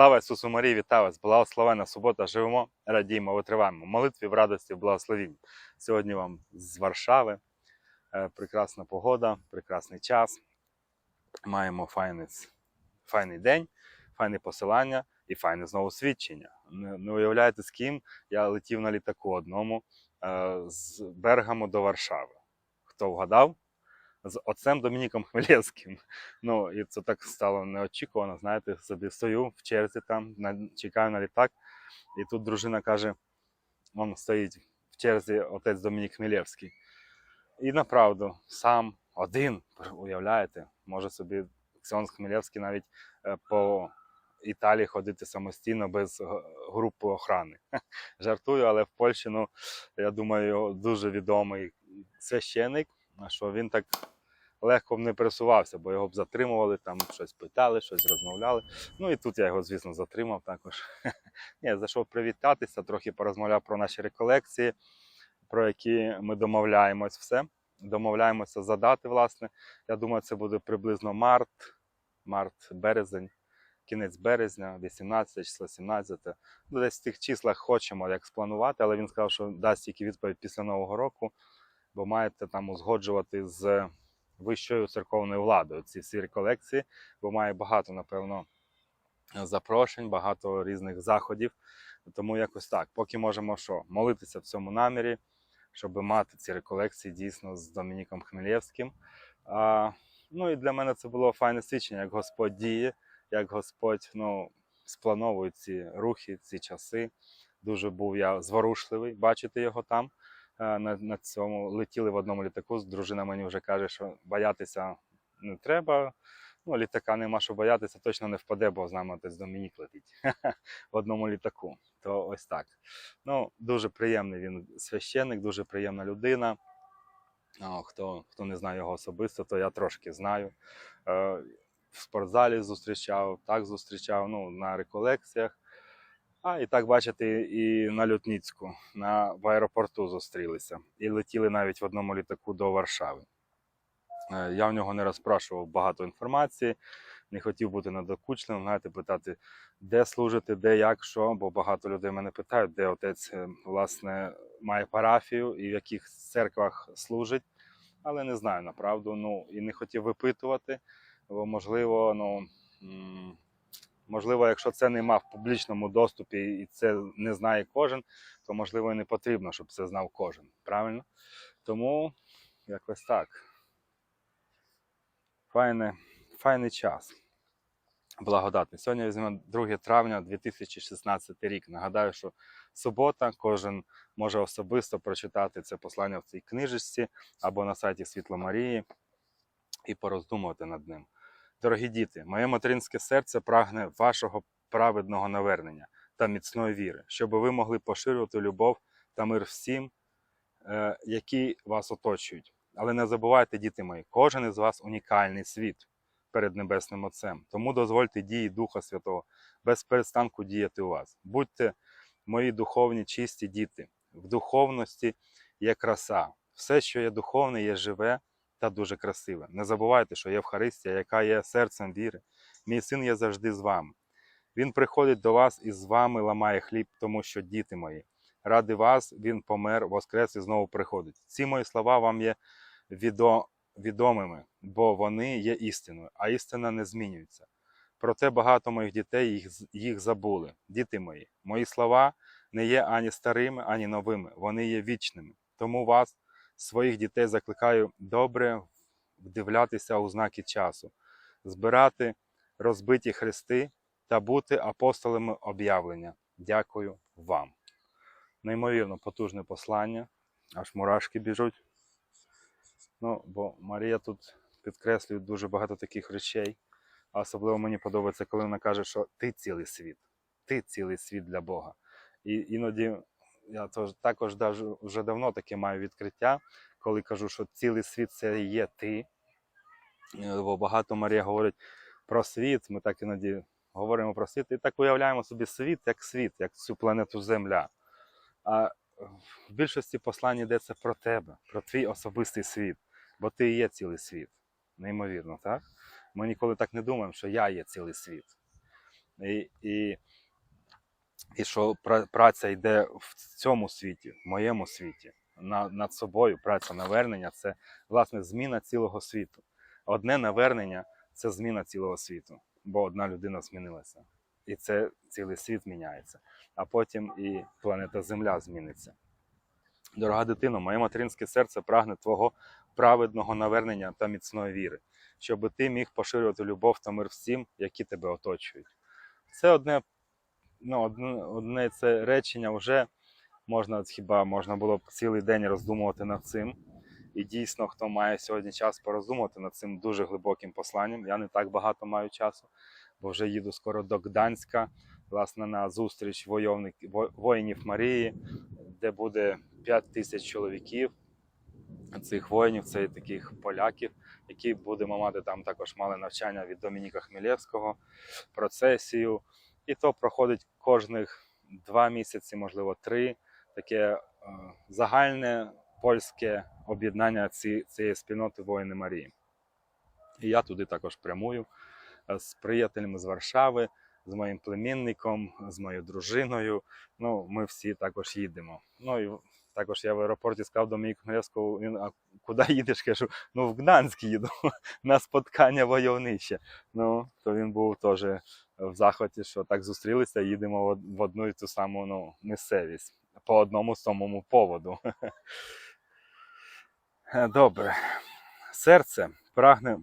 Слава Ісусу Марії, вітаю вас! Благословена субота, живемо, радіємо, витриваємо. Молитві в радості, в благословінні. Сьогодні вам з Варшави. Е, Прекрасна погода, прекрасний час. Маємо файний, файний день, файне посилання і файне знову свідчення. Не, не уявляєте, з ким я летів на літаку одному е, з Бергаму до Варшави. Хто вгадав? З отцем Домініком Хмелєвським. Ну, і це так стало неочікувано. Знаєте, собі стою в черзі там, на, чекаю на літак, і тут дружина каже: он стоїть в черзі отець Домінік Хмелєвський. І направду, сам один, уявляєте, може собі Ксьонс Хмелєвський навіть е, по Італії ходити самостійно без групи охорони. Жартую, але в Польщі, ну, я думаю, дуже відомий священик, що він так легко б не пересувався, бо його б затримували, там щось питали, щось розмовляли. Ну і тут я його, звісно, затримав також. Ні, зайшов привітатися, трохи порозмовляв про наші реколекції, про які ми домовляємось все. Домовляємося задати, власне. Я думаю, це буде приблизно март, март-березень, кінець березня, 18 число 17. Ну, десь в тих числах хочемо як спланувати, але він сказав, що дасть тільки відповідь після Нового року, бо маєте там узгоджувати з вищою церковною владою ці всі реколекції, бо має багато, напевно, запрошень, багато різних заходів. Тому якось так. Поки можемо що, молитися в цьому намірі, щоб мати ці реколекції дійсно з Домініком Хмельєвським. А, ну і для мене це було файне свідчення, як Господь діє, як Господь ну, сплановує ці рухи, ці часи. Дуже був я зворушливий бачити його там на, на цьому летіли в одному літаку. Дружина мені вже каже, що боятися не треба. Ну, літака нема що боятися, точно не впаде, бо з нами отець Домінік летить в одному літаку. То ось так. Ну, дуже приємний він священник, дуже приємна людина. О, хто, хто не знає його особисто, то я трошки знаю. Е, в спортзалі зустрічав, так зустрічав, ну, на реколекціях. А і так бачите, і на Лютніцьку, на, в аеропорту зустрілися. І летіли навіть в одному літаку до Варшави. Е, Я в нього не розпрашував багато інформації, не хотів бути надокучним, знаєте, питати, де служити, де як, що, бо багато людей мене питають, де отець е, власне має парафію і в яких церквах служить. Але не знаю направду. Ну і не хотів випитувати, бо можливо, ну. Можливо, якщо це нема в публічному доступі і це не знає кожен, то можливо і не потрібно, щоб це знав кожен. Правильно? Тому якось так. Файне, файний час. Благодатний. Сьогодні візьмемо 2 травня 2016 рік. Нагадаю, що субота, кожен може особисто прочитати це послання в цій книжечці або на сайті Світло Марії і пороздумувати над ним. Дорогі діти, моє материнське серце прагне вашого праведного навернення та міцної віри, щоб ви могли поширювати любов та мир всім, е, які вас оточують. Але не забувайте, діти мої, кожен із вас унікальний світ перед Небесним Отцем. Тому дозвольте дії Духа Святого без перестанку діяти у вас. Будьте мої духовні чисті діти. В духовності є краса. Все, що є духовне, є живе та дуже красиве. Не забувайте, що є Евхаристія, яка є серцем віри. Мій син є завжди з вами. Він приходить до вас і з вами ламає хліб, тому що діти мої. Ради вас він помер, воскрес і знову приходить. Ці мої слова вам є відо... відомими, бо вони є істиною, а істина не змінюється. Проте багато моїх дітей їх, їх забули. Діти мої, мої слова не є ані старими, ані новими, вони є вічними. Тому вас, своїх дітей, закликаю добре вдивлятися у знаки часу, збирати розбиті хрести та бути апостолами об'явлення. Дякую вам. Неймовірно потужне послання, аж мурашки біжуть. Ну, бо Марія тут підкреслює дуже багато таких речей. А особливо мені подобається, коли вона каже, що ти цілий світ, ти цілий світ для Бога. І іноді я також вже давно таке маю відкриття, коли кажу, що цілий світ це є ти. Е, Бо багато Марія говорить про світ, ми так іноді говоримо про світ, і так уявляємо собі світ як світ, як цю планету Земля. А в більшості послань йдеться про тебе, про твій особистий світ, бо ти є цілий світ. Неймовірно, так? Ми ніколи так не думаємо, що я є цілий світ. І, і, і що пра- праця йде в цьому світі, в моєму світі, на, над собою, праця навернення це власне зміна цілого світу. Одне навернення це зміна цілого світу, бо одна людина змінилася. І це цілий світ міняється. А потім і планета Земля зміниться. Дорога дитино, моє материнське серце прагне твого праведного навернення та міцної віри, щоб ти міг поширювати любов та мир всім, які тебе оточують. Це одне, ну, одне, одне це речення вже можна хіба можна було б цілий день роздумувати над цим. І дійсно, хто має сьогодні час пороздумувати над цим дуже глибоким посланням. Я не так багато маю часу, бо вже їду скоро до Гданська, власне, на зустріч войовник, во- воїнів Марії, де буде 5 тисяч чоловіків. Цих воїнів, це таких поляків, які будемо мати там також мали навчання від Домініка Хмелєвського, процесію. І то проходить кожних два місяці, можливо, три. Таке е, загальне польське об'єднання цієї спільноти воїни Марії. І я туди також прямую е, з приятелями з Варшави, з моїм племінником, з моєю дружиною. Ну, ми всі також їдемо. Ну і також я в аеропорті сказав до Домініку Хмелевського, він, куди їдеш? Кажу, ну в Гданськ їду на споткання войовнище. Ну, то він був теж в захваті, що так зустрілися, їдемо в одну і ту саму ну, місцевість по одному самому поводу. Е, Добре. Серце прагне,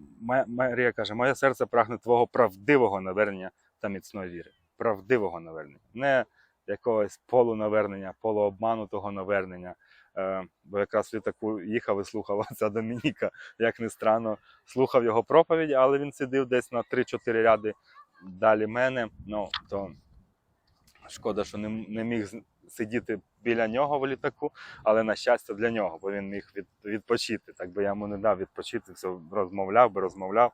Марія каже, моє серце прагне твого правдивого навернення та міцної віри. Правдивого навернення. Не якогось полунавернення, полуобманутого навернення. Е, бо якраз літаку їхав і слухав отця Домініка, як не странно, слухав його проповідь, але він сидів десь на 3-4 ряди далі мене. Ну, то шкода, що не, не міг сидіти біля нього в літаку, але на щастя для нього, бо він міг від, відпочити. Так би я йому не дав відпочити, все розмовляв би, розмовляв,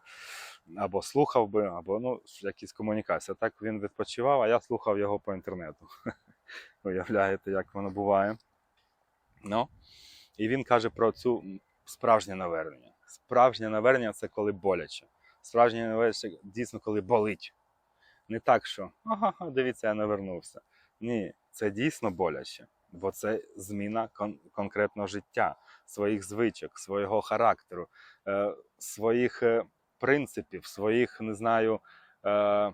або слухав би, або ну, якісь комунікації. Так він відпочивав, а я слухав його по інтернету. Уявляєте, як воно буває. Ну, і він каже про цю справжнє навернення. Справжнє навернення це коли боляче. Справжнє навернення дійсно коли болить. Не так, що ага, дивіться, я навернувся. Ні, це дійсно боляче, бо це зміна кон- конкретного життя, своїх звичок, свого характеру, е, своїх е, принципів, своїх, не знаю, е,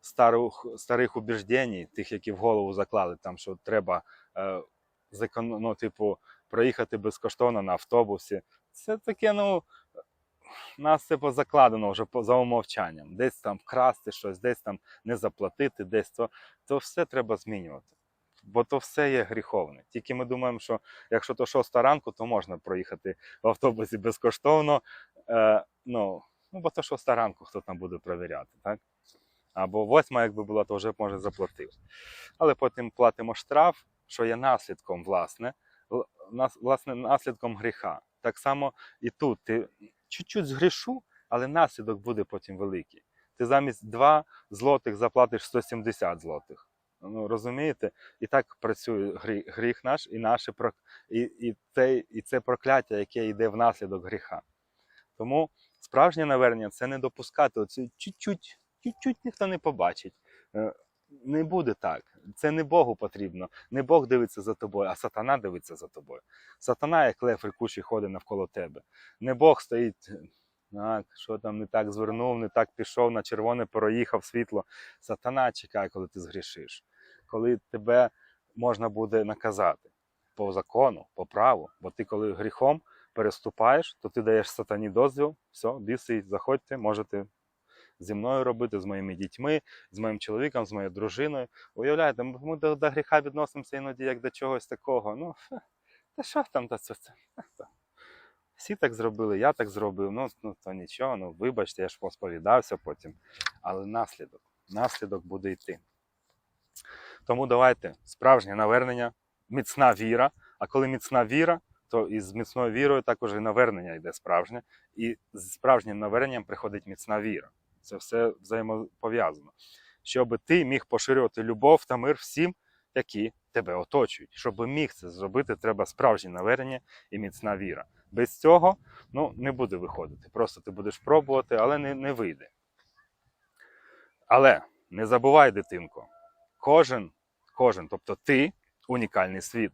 старих, старих убіждень, тих, які в голову заклали, там, що треба е, ну, типу, проїхати безкоштовно на автобусі. Це таке, ну. Нас це позакладено вже за умовчанням. Десь там вкрасти щось, десь там не заплатити, десь то, то все треба змінювати. Бо то все є гріховне. Тільки ми думаємо, що якщо то шоста ранку, то можна проїхати в автобусі безкоштовно. Е, ну, ну, бо то шоста ранку хто там буде перевіряти, так? Або восьма, якби була, то вже може заплатив. Але потім платимо штраф, що є наслідком, власне, власне, наслідком гріха. Так само і тут ти чуть-чуть згрішу, але наслідок буде потім великий. Ти замість 2 злотих заплатиш 170 злотих. Ну, розумієте? І так працює гріх, наш і наше і, і, це, і це прокляття, яке йде внаслідок гріха. Тому справжнє навернення це не допускати оцю чуть-чуть, чуть-чуть ніхто не побачить. Е, Не буде так. Це не Богу потрібно. Не Бог дивиться за тобою, а сатана дивиться за тобою. Сатана, як лев рикучий, ходить навколо тебе. Не Бог стоїть, так, що там не так звернув, не так пішов, на червоне проїхав світло. Сатана чекає, коли ти згрішиш, коли тебе можна буде наказати по закону, по праву. Бо ти, коли гріхом переступаєш, то ти даєш сатані дозвіл, все, біси, заходьте, можете зі мною робити, з моїми дітьми, з моїм чоловіком, з моєю дружиною. Уявляєте, ми до, до гріха відносимося іноді як до чогось такого. Ну, та що там та це? Всі так зробили, я так зробив, ну, ну то нічого, ну вибачте, я ж посповідався потім. Але наслідок, наслідок буде йти. Тому давайте справжнє навернення, міцна віра. А коли міцна віра, то із міцною вірою також і навернення йде справжнє. І з справжнім наверненням приходить міцна віра. Це все взаємопов'язано. Щоб ти міг поширювати любов та мир всім, які тебе оточують. Щоб міг це зробити, треба справжнє навернення і міцна віра. Без цього ну, не буде виходити. Просто ти будеш пробувати, але не, не вийде. Але Не забувай, дитинко, кожен, кожен, тобто ти унікальний світ.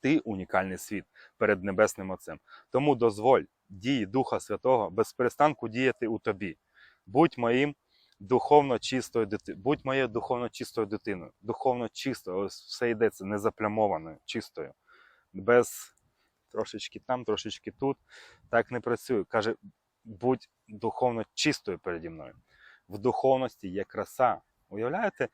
Ти унікальний світ перед Небесним Отцем. Тому дозволь дії Духа Святого без перестанку діяти у тобі. Будь моїм духовно чистою дитиною, будь моєю духовно чистою дитиною, духовно чистою, ось все йдеться незаплямованою, чистою, без трошечки там, трошечки тут. Так не працює. Каже, будь духовно чистою переді мною. В духовності є краса. Уявляєте,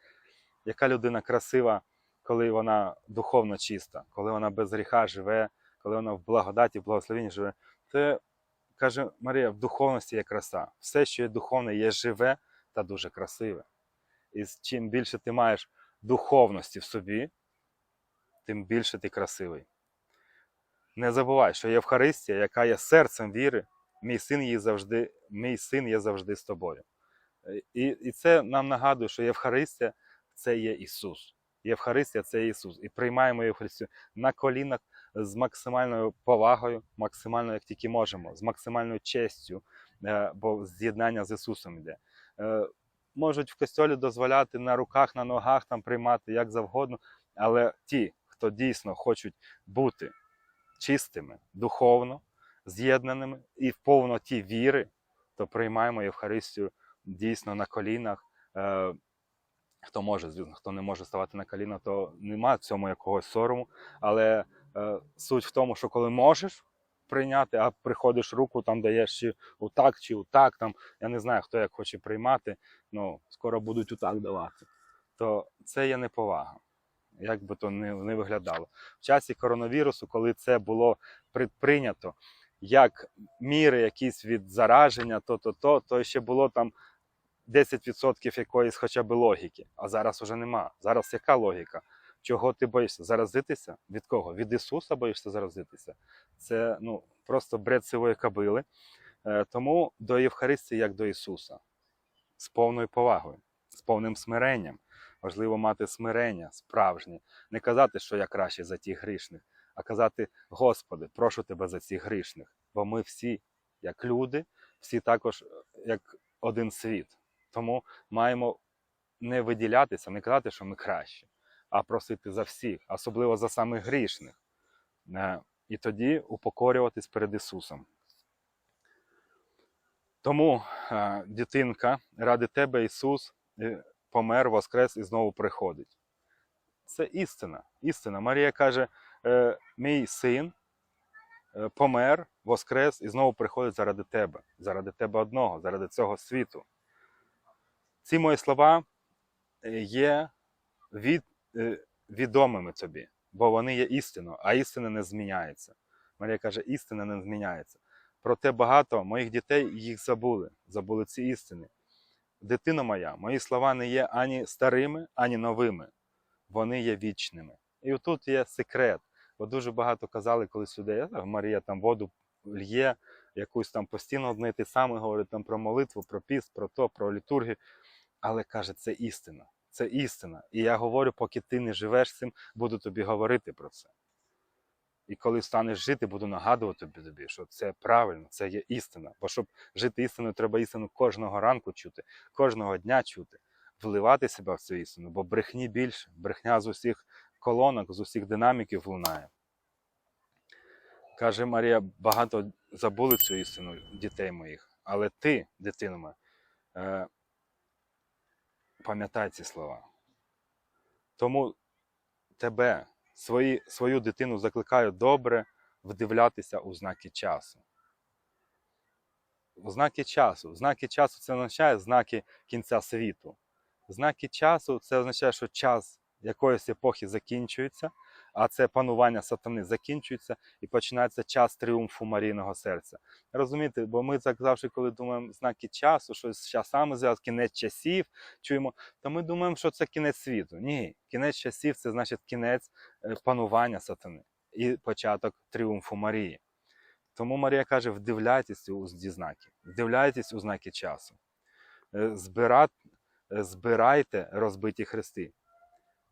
яка людина красива, коли вона духовно чиста, коли вона без гріха живе, коли вона в благодаті, в благословенні живе. Це каже Марія, в духовності є краса. Все, що є духовне, є живе та дуже красиве. І чим більше ти маєш духовності в собі, тим більше ти красивий. Не забувай, що Євхаристія, яка є серцем віри, мій син її завжди, мій син є завжди з тобою. І, і це нам нагадує, що Євхаристія це є Ісус. Євхаристія це є Ісус. І приймаємо Євхаристію на колінах з максимальною повагою, максимально як тільки можемо, з максимальною честю, е, бо з'єднання з Ісусом йде. Е, Можуть в костьолі дозволяти на руках, на ногах там приймати як завгодно, але ті, хто дійсно хочуть бути чистими, духовно, з'єднаними і в повноті віри, то приймаємо Євхаристію дійсно на колінах. Е, Хто може, звісно, хто не може ставати на коліна, то немає в цьому якогось сорому. Але суть в тому, що коли можеш прийняти, а приходиш руку, там даєш чи отак, чи отак, там, я не знаю, хто як хоче приймати, ну, скоро будуть отак давати, то це є неповага. Як би то не, не виглядало. В часі коронавірусу, коли це було предприйнято, як міри якісь від зараження, то, то, то, то ще було там 10% якоїсь хоча б логіки. А зараз уже нема. Зараз яка логіка? Чого ти боїшся? Заразитися? Від кого? Від Ісуса боїшся заразитися? Це ну, просто бред сивої кабили. Е, тому до Євхаристії як до Ісуса. З повною повагою, з повним смиренням. Важливо мати смирення справжнє. Не казати, що я краще за тих грішних, а казати: Господи, прошу тебе за цих грішних. Бо ми всі, як люди, всі також е, як один світ. Тому маємо не виділятися, не казати, що ми кращі, а просити за всіх, особливо за самих грішних. Е, І тоді упокорюватись перед Ісусом. Тому, е, дитинка, ради тебе Ісус е, помер, воскрес і знову приходить. Це істина. істина. Марія каже: мій син помер, воскрес і знову приходить заради тебе, заради тебе одного, заради цього світу. Ці мої слова є від, відомими тобі, бо вони є істиною, а істина не зміняється. Марія каже, істина не зміняється. Проте багато моїх дітей їх забули, забули ці істини. Дитина моя, мої слова не є ані старими, ані новими. Вони є вічними. І отут є секрет. Бо дуже багато казали, коли сюди Марія там воду лє, якусь там постійно одне те саме говорить там про молитву, про піст, про то, про літургію. Але каже, це істина. Це істина. І я говорю, поки ти не живеш цим, буду тобі говорити про це. І коли станеш жити, буду нагадувати тобі, що це правильно, це є істина. Бо щоб жити істиною, треба істину кожного ранку чути, кожного дня чути, вливати себе в цю істину, бо брехні більше, брехня з усіх колонок, з усіх динаміків лунає. Каже Марія, багато забули цю істину дітей моїх, але ти, дитино моя, е, пам'ятай ці слова. Тому тебе, свої, свою дитину закликаю добре вдивлятися у знаки часу. У знаки часу. Знаки часу це означає знаки кінця світу. Знаки часу це означає, що час якоїсь епохи закінчується, а це панування сатани закінчується і починається час тріумфу Марійного серця. Розумієте, бо ми так завжди, коли думаємо знаки часу, що з часами зв'язано, кінець часів, чуємо, то ми думаємо, що це кінець світу. Ні, кінець часів це значить кінець е, панування сатани і початок тріумфу Марії. Тому Марія каже: вдивляйтесь у знаки, вдивляйтесь у знаки часу. Е, е, збирайте розбиті хрести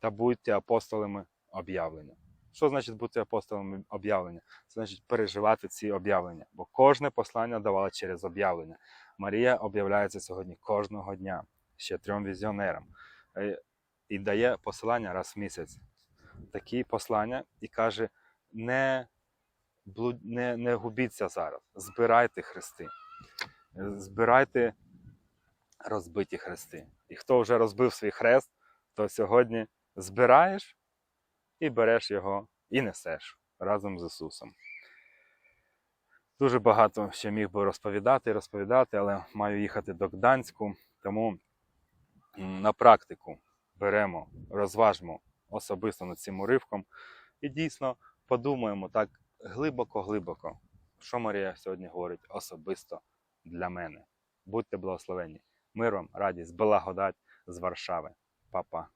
та будьте апостолами об'явлення. Що значить бути апостолами об'явлення? Це значить переживати ці об'явлення, бо кожне послання давало через об'явлення. Марія об'являється сьогодні кожного дня. ще трьом візіонерам. Е, І дає посилання раз в місяць. Такі послання і каже: не, не, не губіться зараз, збирайте хрести, Е, збирайте розбиті хрести. І хто вже розбив свій хрест, то сьогодні збираєш і береш його і несеш разом з Ісусом. Дуже багато ще міг би розповідати і розповідати, але маю їхати до Гданську, тому на практику беремо, розважмо особисто над цим уривком і дійсно подумаємо так глибоко-глибоко, що Марія сьогодні говорить особисто для мене. Будьте благословені. Мир вам, радість, благодать з Варшави. Па-па.